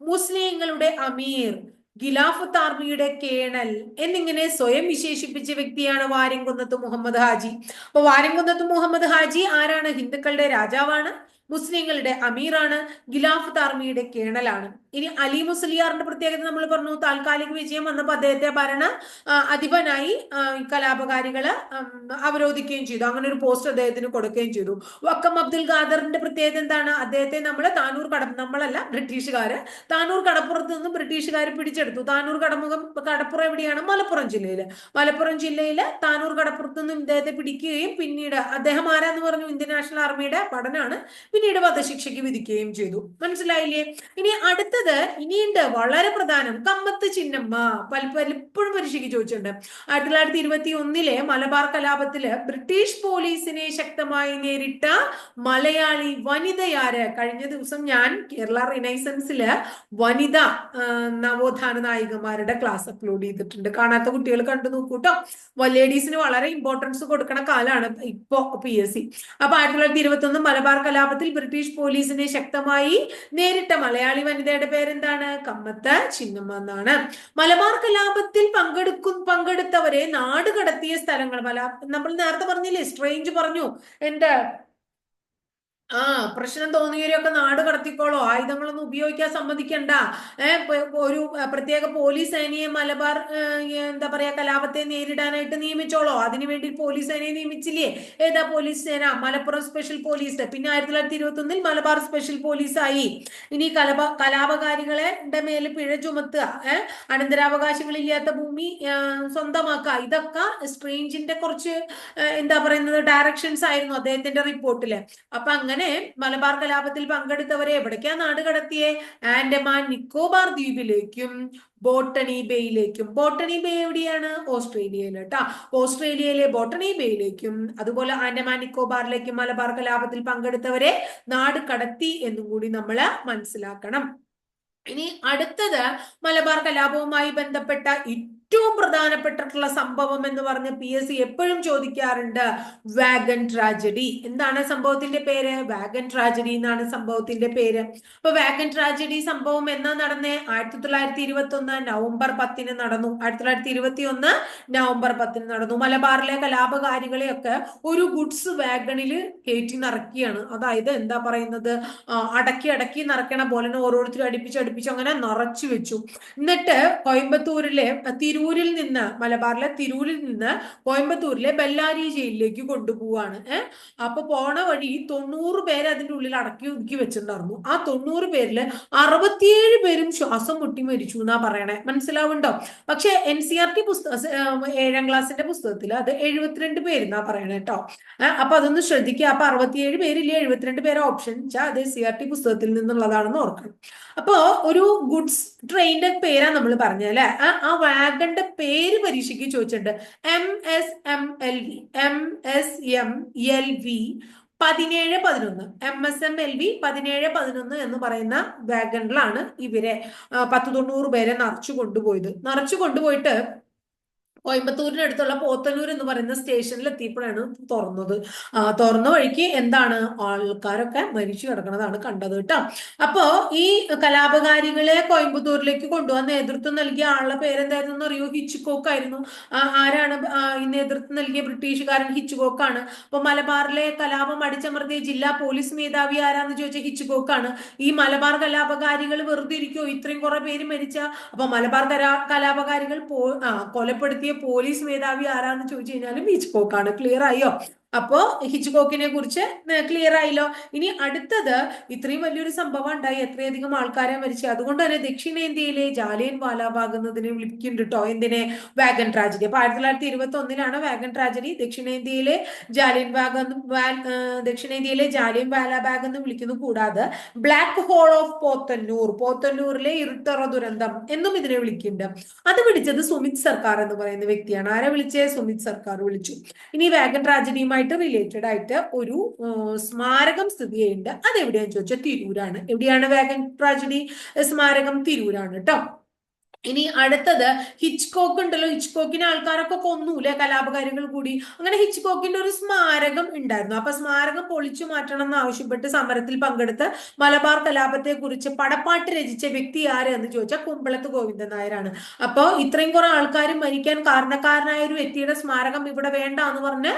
മുസ്ലിങ്ങളുടെ അമീർ ഗിലാഫത്ത് ആർമിയുടെ കേണൽ എന്നിങ്ങനെ സ്വയം വിശേഷിപ്പിച്ച വ്യക്തിയാണ് വാര്യംകുന്നത്ത് മുഹമ്മദ് ഹാജി. അപ്പൊ വാര്യംകുന്നത്ത് മുഹമ്മദ് ഹാജി ആരാണ്? ഹിന്ദുക്കളുടെ രാജാവാണ് മുസ്ലിങ്ങളുടെ അമീറാണ് ഖിലാഫത്ത് ആർമിയുടെ കേണലാണ്. ഇനി അലി മുസ്ലിയാറിന്റെ പ്രത്യേകത നമ്മൾ പറഞ്ഞു. താൽക്കാലിക വിജയം വന്നപ്പോൾ അദ്ദേഹത്തെ ഭരണ അധിപനായി കലാപകാരികൾ അവരോധിക്കുകയും ചെയ്തു. അങ്ങനെ ഒരു പോസ്റ്റ് അദ്ദേഹത്തിന് കൊടുക്കുകയും ചെയ്തു. വക്കം അബ്ദുൽ ഖാദറിന്റെ പ്രത്യേകത എന്താണ്? അദ്ദേഹത്തെ നമ്മൾ താനൂർ കട നമ്മളല്ല ബ്രിട്ടീഷുകാര് താനൂർ കടപ്പുറത്ത് നിന്നും ബ്രിട്ടീഷുകാർ പിടിച്ചെടുത്തു. താനൂർ കടമുഖം കടപ്പുറം എവിടെയാണ്? മലപ്പുറം ജില്ലയിൽ മലപ്പുറം ജില്ലയിൽ താനൂർ കടപ്പുറത്ത് നിന്നും ഇദ്ദേഹത്തെ പിടിക്കുകയും പിന്നീട് അദ്ദേഹം ആരാന്ന് പറഞ്ഞു? ഇന്ത്യൻ നാഷണൽ ആർമിയുടെ പഠനമാണ് പിന്നീട് വധശിക്ഷയ്ക്ക് വിധിക്കുകയും ചെയ്തു. മനസ്സിലായില്ലേ? ഇനി അടുത്ത അടുത്തത് ഇനിയുണ്ട് വളരെ പ്രധാനം. കമ്മത്ത് ചിന്നമ്മ പലപ്പോഴും പരീക്ഷയ്ക്ക് ചോദിച്ചിട്ടുണ്ട്. ആയിരത്തി തൊള്ളായിരത്തി ഇരുപത്തി ഒന്നിലെ മലബാർ കലാപത്തിൽ ബ്രിട്ടീഷ് പോലീസിനെ ശക്തമായി നേരിട്ട മലയാളി വനിതയാര് കഴിഞ്ഞ ദിവസം ഞാൻ കേരള റിനൈസൻസിൽ വനിത നവോത്ഥാന നായികമാരുടെ ക്ലാസ് അപ്ലോഡ് ചെയ്തിട്ടുണ്ട്. കാണാത്ത കുട്ടികൾ കണ്ടു നോക്കൂട്ടോ ലേഡീസിന് വളരെ ഇമ്പോർട്ടൻസ് കൊടുക്കണ കാലാണ് ഇപ്പോ പി എസ് സി. അപ്പൊ ആയിരത്തി തൊള്ളായിരത്തി ഇരുപത്തി ഒന്ന് മലബാർ കലാപത്തിൽ ബ്രിട്ടീഷ് പോലീസിനെ ശക്തമായി നേരിട്ട മലയാളി വനിതയുടെ പേരെന്താണ്? കമ്മത്ത് ചിന്നമ്മ എന്നാണ്. മലബാർ കലാപത്തിൽ പങ്കെടുക്കും പങ്കെടുത്തവരെ നാട് കടത്തിയ സ്ഥലങ്ങൾ. മല നമ്മൾ നേരത്തെ പറഞ്ഞില്ലേ സ്ട്രേഞ്ച് പറഞ്ഞു. എന്റെ ആ പ്രശ്നം തോന്നിയവരെയൊക്കെ നാട് കടത്തിക്കോളോ. ആയുധങ്ങളൊന്നും ഉപയോഗിക്കാൻ സമ്മതിക്കണ്ട. ഒരു പ്രത്യേക പോലീസ് സേനയെ മലബാർ എന്താ പറയാ കലാപത്തെ നേരിടാനായിട്ട് നിയമിച്ചോളോ. അതിനു വേണ്ടി പോലീസ് സേനയെ നിയമിച്ചില്ലേ? ഏതാ പോലീസ് സേന? Malappuram special police. പിന്നെ ആയിരത്തി തൊള്ളായിരത്തി ഇരുപത്തി ഒന്നിൽ മലബാർ സ്പെഷ്യൽ പോലീസ് ആയി ഇനി കലപ കലാപകാരികളെ മേൽ പിഴ ചുമത്തുക. ഏഹ് അനന്തരാവകാശങ്ങളില്ലാത്ത ഭൂമി സ്വന്തമാക്കുക. ഇതൊക്കെ സ്ട്രേഞ്ചിന്റെ കുറച്ച് എന്താ പറയുന്നത് ഡയറക്ഷൻസ് ആയിരുന്നു അദ്ദേഹത്തിന്റെ റിപ്പോർട്ടിൽ. അപ്പൊ അങ്ങനെ അങ്ങനെ മലബാർ കലാപത്തിൽ പങ്കെടുത്തവരെ എവിടേക്കാ നാട് കടത്തിയെ? ആൻഡമാൻ നിക്കോബാർ ദ്വീപിലേക്കും ബോട്ടണി ബേയിലേക്കും. ബോട്ടണി ബേ എവിടെയാണ്? ഓസ്ട്രേലിയയിൽ കേട്ടോ. ഓസ്ട്രേലിയയിലെ ബോട്ടണി ബേയിലേക്കും അതുപോലെ ആൻഡമാൻ നിക്കോബാറിലേക്കും മലബാർ കലാപത്തിൽ പങ്കെടുത്തവരെ നാട് കടത്തി എന്നും കൂടി നമ്മൾ മനസ്സിലാക്കണം. ഇനി അടുത്തത് മലബാർ കലാപവുമായി ബന്ധപ്പെട്ട ഏറ്റവും പ്രധാനപ്പെട്ടിട്ടുള്ള സംഭവം എന്ന് പറഞ്ഞ് പി എസ് സി എപ്പോഴും ചോദിക്കാറുണ്ട് വാഗൻ ട്രാജഡി എന്താണ് സംഭവത്തിന്റെ പേര്? വാഗൻ ട്രാജഡി എന്നാണ് സംഭവത്തിന്റെ പേര്. അപ്പൊ വാഗൻ ട്രാജഡി സംഭവം എന്നാ നടന്നേ? ആയിരത്തി തൊള്ളായിരത്തി ഇരുപത്തി ഒന്ന് നവംബർ പത്തിന് നടന്നു. ആയിരത്തി തൊള്ളായിരത്തി ഇരുപത്തി ഒന്ന് നവംബർ പത്തിന് നടന്നു. മലബാറിലെ കലാപകാരികളെയൊക്കെ ഒരു ഗുഡ്സ് വാഗണിൽ കയറ്റി നിറക്കിയാണ് അതായത് എന്താ പറയുന്നത്? അടക്കി അടക്കി നിറക്കണ പോലെ ഓരോരുത്തരും അടുപ്പിച്ച് അടുപ്പിച്ച് അങ്ങനെ നിറച്ചു വെച്ചു. എന്നിട്ട് കോയമ്പത്തൂരിലെ തിരു തിരൂരിൽ നിന്ന് മലബാറിലെ തിരൂരിൽ നിന്ന് കോയമ്പത്തൂരിലെ ബെല്ലാരി ജയിലിലേക്ക് കൊണ്ടുപോവാണ്. ഏഹ് അപ്പൊ പോണ വഴി തൊണ്ണൂറ് പേര് അതിന്റെ ഉള്ളിൽ അടക്കി ഒതുക്കി വെച്ചിട്ടുണ്ടായിരുന്നു. ആ തൊണ്ണൂറ് പേരിൽ അറുപത്തിയേഴ് പേരും ശ്വാസം മുട്ടി മരിച്ചു എന്നാ പറയണേ. മനസ്സിലാവുണ്ടോ? പക്ഷെ എൻ സി ആർ ടി പുസ്തക ഏഴാം ക്ലാസ്സിന്റെ പുസ്തകത്തിൽ അത് എഴുപത്തിരണ്ട് പേരെന്നാ പറയണേ കേട്ടോ അപ്പൊ അതൊന്ന് ശ്രദ്ധിക്കുക. അപ്പൊ അറുപത്തിയേഴ് പേരില്ലേ? എഴുപത്തിരണ്ട് പേരെ ഓപ്ഷൻ വെച്ചാൽ അത് സി ആർ ടി പുസ്തകത്തിൽ നിന്നുള്ളതാണെന്ന് ഓർക്കണം. അപ്പോ ഒരു ഗുഡ്സ് ട്രെയിനിന്റെ പേരാ നമ്മൾ പറഞ്ഞത് അല്ലെ? ആ വാഗന്റെ പേര് പരീക്ഷയ്ക്ക് ചോദിച്ചിട്ടുണ്ട്. M S M L V M S M L V പതിനേഴ് പതിനൊന്ന്. M S M L V പതിനേഴ് പതിനൊന്ന് എന്ന് പറയുന്ന വാഗണിലാണ് ഇവരെ പത്ത് തൊണ്ണൂറ് പേരെ നിറച്ചു കൊണ്ടുപോയത്. നിറച്ചു കൊണ്ടുപോയിട്ട് കോയമ്പത്തൂരിനടുത്തുള്ള പോത്തന്നൂർ എന്ന് പറയുന്ന സ്റ്റേഷനിൽ എത്തിയപ്പോഴാണ് തുറന്നത്. തുറന്ന വഴിക്ക് എന്താണ്? ആൾക്കാരൊക്കെ മരിച്ചു കിടക്കുന്നതാണ് കണ്ടത് കേട്ടോ. അപ്പോ ഈ കലാപകാരികളെ കോയമ്പത്തൂരിലേക്ക് കൊണ്ടുപോകാൻ നേതൃത്വം നൽകിയ ആളുടെ പേരെന്തായിരുന്നു അറിയോ? ഹിച്ചുകോക്ക് ആയിരുന്നു. ആരാണ്? ഈ നേതൃത്വം നൽകിയ ബ്രിട്ടീഷുകാരൻ ഹിച്ചുകോക്കാണ്. അപ്പൊ മലബാറിലെ കലാപം അടിച്ചമർത്തിയ ജില്ലാ പോലീസ് മേധാവി ആരാന്ന് ചോദിച്ച ഹിച്ചുകോക്കാണ്. ഈ മലബാർ കലാപകാരികൾ വെറുതെ ഇരിക്കോ ഇത്രയും കുറെ പേര് മരിച്ച അപ്പൊ മലബാർ കലാ കലാപകാരികൾ കൊലപ്പെടുത്തിയ പോലീസ് മേധാവി ആരാന്ന് ചോദിച്ചു കഴിഞ്ഞാൽ ബീച്ച് പോക്കാണ് ക്ലിയർ ആയോ? അപ്പോ ഹിച്ച്കോക്കിനെ കുറിച്ച് ക്ലിയർ ആയില്ലോ. ഇനി അടുത്തത് ഇത്രയും വലിയൊരു സംഭവം ഉണ്ടായി. എത്രയധികം ആൾക്കാരെ മരിച്ചു. അതുകൊണ്ട് തന്നെ ദക്ഷിണേന്ത്യയിലെ ജാലിയൻ വാലാബാഗ് എന്നതിനെ വിളിക്കുന്നുണ്ട് കേട്ടോ എന്തിനെ? Wagon tragedy. അപ്പൊ ആയിരത്തി തൊള്ളായിരത്തി ഇരുപത്തി ഒന്നിലാണ് വാഗൻ ട്രാജഡി ദക്ഷിണേന്ത്യയിലെ ജാലിയൻ ബാഗ് ദക്ഷിണേന്ത്യയിലെ ജാലിയൻ വാലാബാഗ് എന്ന് വിളിക്കുന്നു. കൂടാതെ ബ്ലാക്ക് ഹോൾ ഓഫ് പോത്തന്നൂർ പോത്തന്നൂരിലെ ഇരുട്ടറ ദുരന്തം എന്നും ഇതിനെ വിളിക്കുന്നുണ്ട്. അത് വിളിച്ചത് സുമിത് സർക്കാർ എന്ന് പറയുന്ന വ്യക്തിയാണ്. ആരെ വിളിച്ചേ? സുമിത് സർക്കാർ വിളിച്ചു. ഇനി വാഗൻ ട്രാജഡിയുമായി ഇതുമായിട്ട് റിലേറ്റഡ് ആയിട്ട് ഒരു സ്മാരകം സ്ഥിതി ചെയ്യുന്നുണ്ട്. അത് എവിടെയാന്ന് ചോദിച്ചാൽ തിരൂരാണ്. എവിടെയാണ് വാഗൻ ട്രാജഡി സ്മാരകം തിരൂരാണ് കേട്ടോ ഇനി അടുത്തത് ഹിച്ച്കോക്ക് ഉണ്ടല്ലോ. ഹിച്ച്കോക്കിനെ ആൾക്കാരൊക്കെ കൊന്നൂലെ കലാപകാരികൾ കൂടി. അങ്ങനെ ഹിച്ച്കോക്കിന്റെ ഒരു സ്മാരകം ഉണ്ടായിരുന്നു. അപ്പൊ സ്മാരകം പൊളിച്ചു മാറ്റണം എന്ന് ആവശ്യപ്പെട്ട് സമരത്തിൽ പങ്കെടുത്ത് മലബാർ കലാപത്തെ കുറിച്ച് പടപ്പാട്ട് രചിച്ച വ്യക്തി ആര് എന്ന് ചോദിച്ചാൽ കുമ്പളത്ത് ഗോവിന്ദൻ നായരാണ്. അപ്പോ ഇത്രയും കുറെ ആൾക്കാർ മരിക്കാൻ കാരണക്കാരനായ ഒരു വ്യക്തിയുടെ സ്മാരകം ഇവിടെ വേണ്ട എന്ന് പറഞ്ഞ്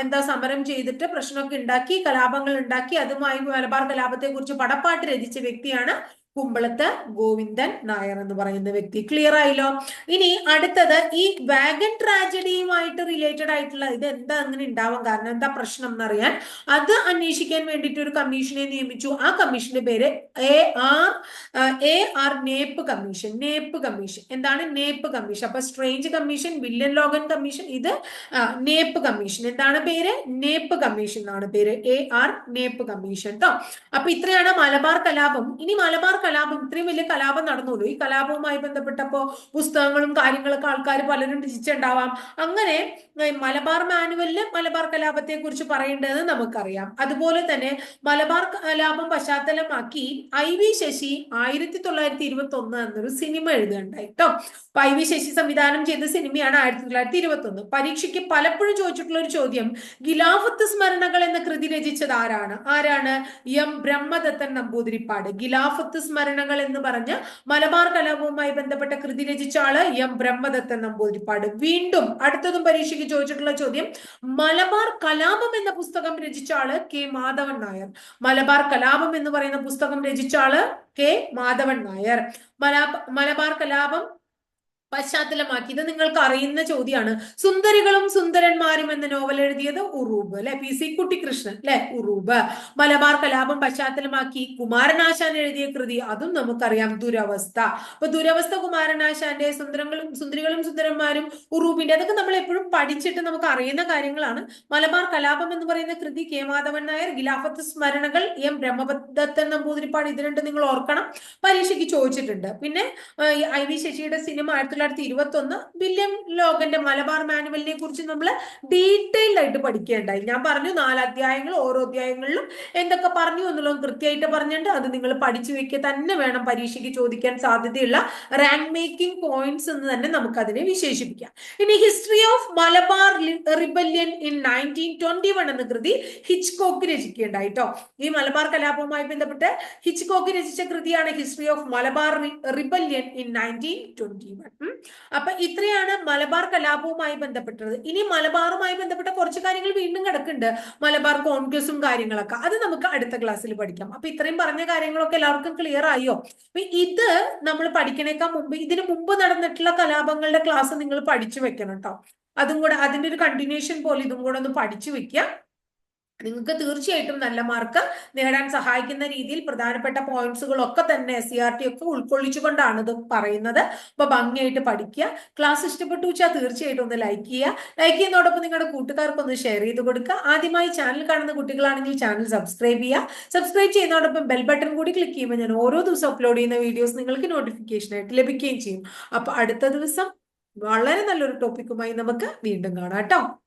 എന്താ സമരം ചെയ്തിട്ട് പ്രശ്നമൊക്കെ ഉണ്ടാക്കി കലാപങ്ങൾ ഉണ്ടാക്കി അതുമായി മലബാർ കലാപത്തെ കുറിച്ച് പടപ്പാട്ട് രചിച്ച വ്യക്തിയാണ് കുമ്പളത്ത് ഗോവിന്ദൻ നായർ എന്ന് പറയുന്ന വ്യക്തി. ക്ലിയർ ആയില്ലോ? ഇനി അടുത്തത് ഈ വാഗൻ ട്രാജഡിയുമായിട്ട് റിലേറ്റഡ് ആയിട്ടുള്ള ഇത് എന്താ അങ്ങനെ ഉണ്ടാവാൻ കാരണം? എന്താ പ്രശ്നം എന്നറിയാൻ അത് അന്വേഷിക്കാൻ വേണ്ടിയിട്ട് ഒരു കമ്മീഷനെ നിയമിച്ചു. ആ കമ്മീഷന്റെ പേര് A R A R Knapp commission Knapp commission എന്താണ് നേപ്പ് കമ്മീഷൻ അപ്പൊ Strange commission William Logan commission ഇത് നേപ്പ് കമ്മീഷൻ എന്താണ് പേര്? നേപ്പ് കമ്മീഷൻ എന്നാണ് പേര്. എ ആർ നേപ്പ് കമ്മീഷൻ കേട്ടോ അപ്പൊ ഇത്രയാണ് മലബാർ കലാപം. ഇനി മലബാർ കലാപം ഇത്രയും വലിയ കലാപം നടന്നുള്ളൂ ഈ കലാപവുമായി ബന്ധപ്പെട്ടപ്പോ പുസ്തകങ്ങളും കാര്യങ്ങളൊക്കെ ആൾക്കാർ പലരും രചിച്ചുണ്ടാവാം അങ്ങനെ മലബാർ മാനുവലിൽ മലബാർ കലാപത്തെ കുറിച്ച് പറയേണ്ടത് നമുക്കറിയാം. അതുപോലെ തന്നെ മലബാർ കലാപം പശ്ചാത്തലമാക്കി ഐ വി ശശി ആയിരത്തി തൊള്ളായിരത്തി ഇരുപത്തി ഒന്ന് എന്നൊരു സിനിമ എഴുതുകയുണ്ടായി കേട്ടോ ഐ വി ശശി സംവിധാനം ചെയ്ത സിനിമയാണ് ആയിരത്തി തൊള്ളായിരത്തി ഇരുപത്തി ഒന്ന് പരീക്ഷയ്ക്ക് പലപ്പോഴും ചോദിച്ചിട്ടുള്ള ഒരു ചോദ്യം ഗിലാഫത്ത് സ്മരണകൾ എന്ന കൃതി രചിച്ചത് ആരാണ്? ആരാണ് എം. ബ്രഹ്മദത്തൻ നമ്പൂതിരിപ്പാട്? ഗിലാഫത്ത് സ്മരണകൾ എന്ന് പറഞ്ഞ് മലബാർ കലാപവുമായി ബന്ധപ്പെട്ട കൃതി രചിച്ച ആൾ എം. ബ്രഹ്മദത്തൻ നമ്പൂതിരിപ്പാട്. വീണ്ടും അടുത്തതും പരീക്ഷയ്ക്ക് ചോദിച്ചിട്ടുള്ള ചോദ്യം മലബാർ കലാപം എന്ന പുസ്തകം രചിച്ച ആൾ കെ. മാധവൻ നായർ. മലബാർ കലാപം എന്ന് പറയുന്ന പുസ്തകം രചിച്ച ആൾ കെ. മാധവൻ നായർ. മലബാർ കലാപം പശ്ചാത്തലമാക്കി. ഇത് നിങ്ങൾക്ക് അറിയുന്ന ചോദ്യമാണ് സുന്ദരികളും സുന്ദരന്മാരും എന്ന നോവൽ എഴുതിയത് ഉറൂബ് അല്ലെ? പി സി കുട്ടിക്കൃഷ്ണൻ അല്ലെ? ഉറൂബ്. മലബാർ കലാപം പശ്ചാത്തലമാക്കി കുമാരനാശാൻ എഴുതിയ കൃതി അതും നമുക്കറിയാം. ദുരവസ്ഥ. അപ്പൊ ദുരവസ്ഥ കുമാരനാശാന്റെ സുന്ദരങ്ങളും സുന്ദരികളും സുന്ദരന്മാരും ഉറൂബിന്റെ അതൊക്കെ നമ്മൾ എപ്പോഴും പഠിച്ചിട്ട് നമുക്ക് അറിയുന്ന കാര്യങ്ങളാണ്. മലബാർ കലാപം എന്ന് പറയുന്ന കൃതി കെ മാധവൻ നായർ ഗിലാഫത്ത് സ്മരണകൾ എം ബ്രഹ്മദത്തൻ നമ്പൂതിരിപ്പാട് ഇത് രണ്ട് നിങ്ങൾ ഓർക്കണം. പരീക്ഷയ്ക്ക് ചോദിച്ചിട്ടുണ്ട്. പിന്നെ ഐ വി ശശിയുടെ സിനിമ ആയിരത്തി തൊള്ളായിരത്തി ഇരുപത്തി ഒന്ന് വില്യം ലോകന്റെ മലബാർ മാനുവലിനെ കുറിച്ച് നമ്മൾ ഡീറ്റെയിൽഡ് ആയിട്ട് പഠിക്കേണ്ടായി. ഞാൻ പറഞ്ഞു നാല് അധ്യായങ്ങൾ ഓരോ അധ്യായങ്ങളിലും എന്തൊക്കെ പറഞ്ഞു എന്നുള്ളത് കൃത്യമായിട്ട് പറഞ്ഞിട്ടുണ്ട്. അത് നിങ്ങൾ പഠിച്ചു വെക്കുക തന്നെ വേണം പരീക്ഷയ്ക്ക് ചോദിക്കാൻ സാധ്യതയുള്ള റാങ്ക് മേക്കിംഗ് പോയിന്റ്സ് എന്ന് തന്നെ നമുക്ക് അതിനെ വിശേഷിപ്പിക്കാം. ഇനി history of Malabar rebellion in nineteen twenty one എന്ന കൃതി ഹിച്ച്കോക്ക് രചിക്കേണ്ടായിട്ടോ ഈ മലബാർ കലാപവുമായി ബന്ധപ്പെട്ട് ഹിച്ച്കോക്ക് രചിച്ച കൃതിയാണ് history of Malabar rebellion in nineteen twenty one അപ്പൊ ഇത്രയാണ് മലബാർ കലാപവുമായി ബന്ധപ്പെട്ടത്. ഇനി മലബാറുമായി ബന്ധപ്പെട്ട കുറച്ച് കാര്യങ്ങൾ വീണ്ടും കിടക്കുന്നുണ്ട്. മലബാർ കോൺഗ്രസും കാര്യങ്ങളൊക്കെ. അത് നമുക്ക് അടുത്ത ക്ലാസ്സിൽ പഠിക്കാം. അപ്പൊ ഇത്രയും പറഞ്ഞ കാര്യങ്ങളൊക്കെ എല്ലാവർക്കും ക്ലിയർ ആയോ? അപ്പൊ ഇത് നമ്മൾ പഠിക്കണേക്കാൾ മുമ്പ് ഇതിനു മുമ്പ് നടന്നിട്ടുള്ള കലാപങ്ങളുടെ ക്ലാസ് നിങ്ങൾ പഠിച്ചു വെക്കണം കേട്ടോ അതും കൂടെ അതിന്റെ ഒരു കണ്ടിന്യൂഷൻ പോലെ ഇതും കൂടെ ഒന്ന് പഠിച്ചു വെക്കുക. നിങ്ങൾക്ക് തീർച്ചയായിട്ടും നല്ല മാർക്ക് നേടാൻ സഹായിക്കുന്ന രീതിയിൽ പ്രധാനപ്പെട്ട പോയിന്റ്സുകളൊക്കെ തന്നെ എസ് സി ആർ ടി ഒക്കെ ഉൾക്കൊള്ളിച്ചുകൊണ്ടാണ് ഇത് പറയുന്നത്. അപ്പൊ ഭംഗിയായിട്ട് പഠിക്കുക. ക്ലാസ് ഇഷ്ടപ്പെട്ടു വെച്ചാൽ തീർച്ചയായിട്ടും ഒന്ന് ലൈക്ക് ചെയ്യുക. ലൈക്ക് ചെയ്യുന്നതോടൊപ്പം നിങ്ങളുടെ കൂട്ടുകാർക്ക് ഒന്ന് ഷെയർ ചെയ്ത് കൊടുക്കുക. ആദ്യമായി ചാനൽ കാണുന്ന കുട്ടികളാണെങ്കിൽ ചാനൽ സബ്സ്ക്രൈബ് ചെയ്യുക. സബ്സ്ക്രൈബ് ചെയ്യുന്നതോടൊപ്പം ബെൽ ബട്ടൺ കൂടി ക്ലിക്ക് ചെയ്യുമ്പോൾ ഞാൻ ഓരോ ദിവസം അപ്ലോഡ് ചെയ്യുന്ന വീഡിയോസ് നിങ്ങൾക്ക് നോട്ടിഫിക്കേഷൻ ആയിട്ട് ലഭിക്കുകയും ചെയ്യും. അപ്പൊ അടുത്ത ദിവസം വളരെ നല്ലൊരു ടോപ്പിക്കുമായി നമുക്ക് വീണ്ടും കാണാം കേട്ടോ.